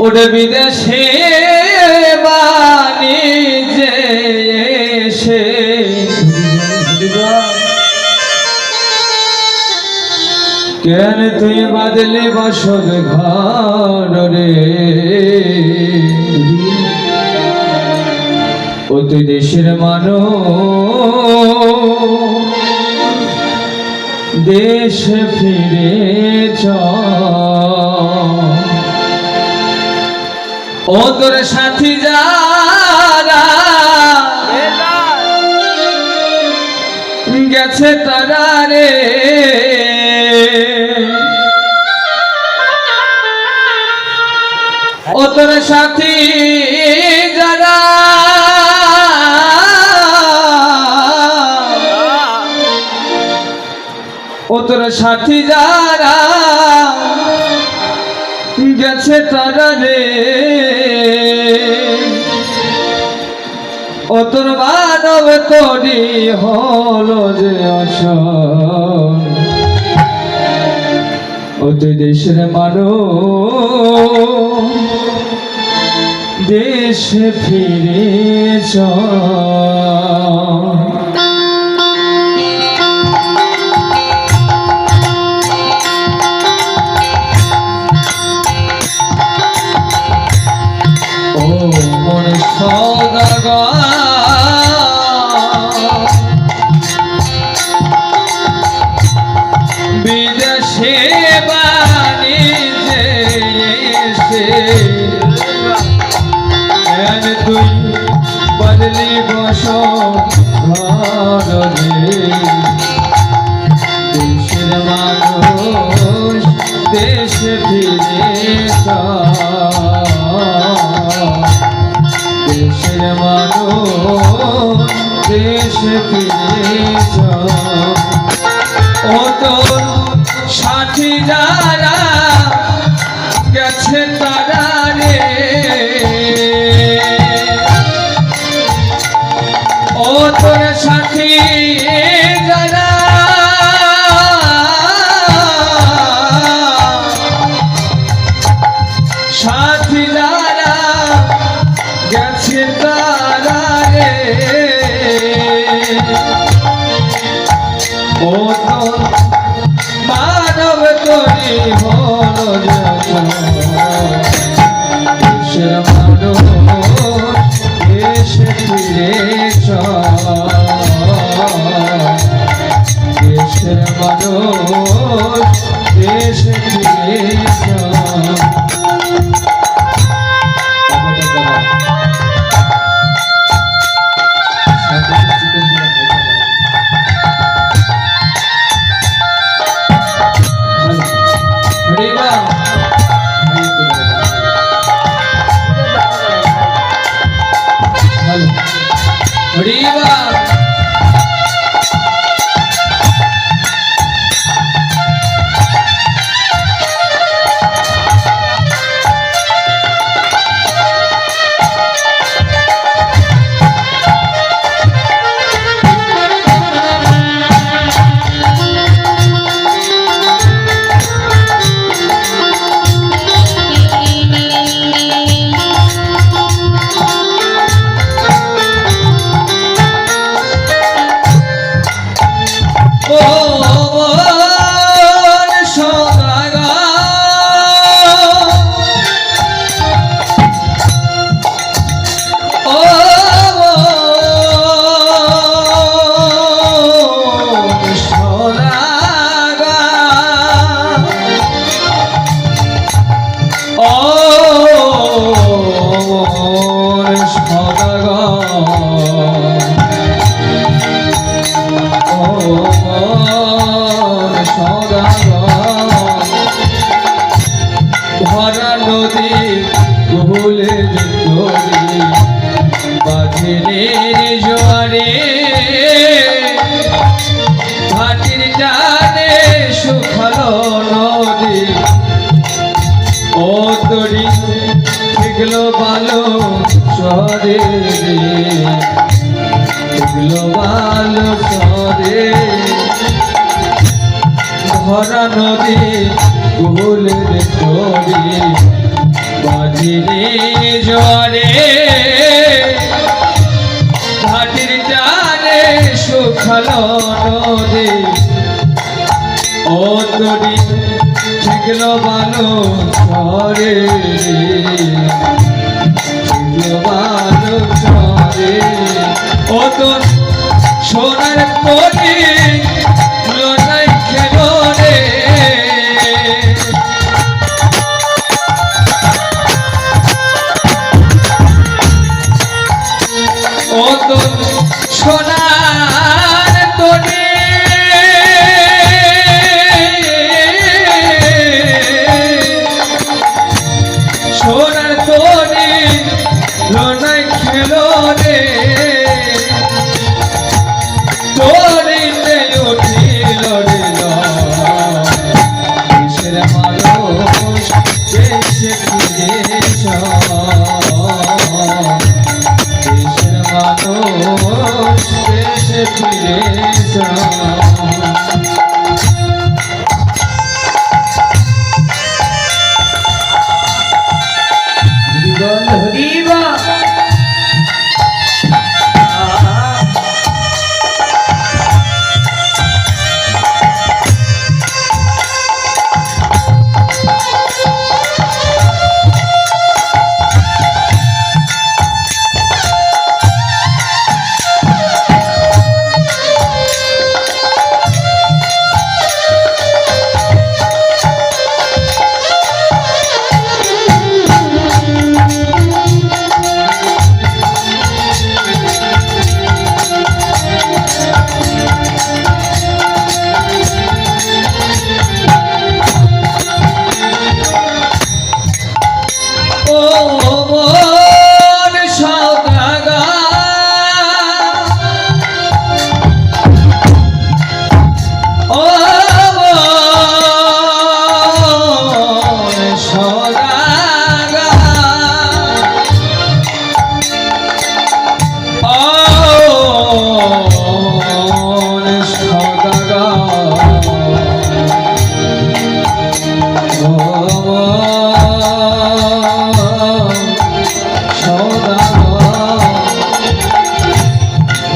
ওরে বিদেশে বাণিজ্যে এসে। কেন তুই বাদলে বসত ঘর রে? ও দেশের মানো দেশ ফিরে চল ও তোর সাথী যারা গেছে তারা রে। ও তোর সাথী যারা ও তোর সাথী যারা গেছে তারা রে। ও তোর মানব তরি হলো যে অস অতি দেশের মানো দেশ ফিরে চল। দেশে ফিরে। দেশের মানুষ, দেশে ফিরে ও তোর সাথী যারা গেছে তারা ও তোর সাথী ও তো মানব হল দেশের মানুষ এসে ফিরে দেশের মানুষ এসে জোয়ারে ঘাটির টানে শুকালো নদী। ও তরি ঠিকলো ভালো শহরে। ভরা নদী ভুলের তরি বাজি জরে সুখলো নদী ও তরি ঠিকল বালো চরে ঠিকল বালো চরে ও তোর সোনার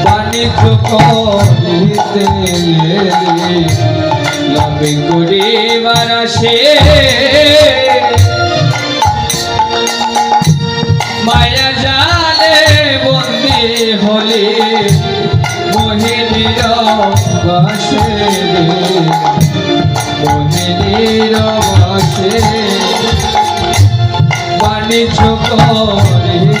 বাণিজ্য করিতে লাভে করিবার সে মায়া জালে বন্দি হলে মোহিনীর বাসে মোহিনীর বাসে বাণিজ্য করিতে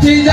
같은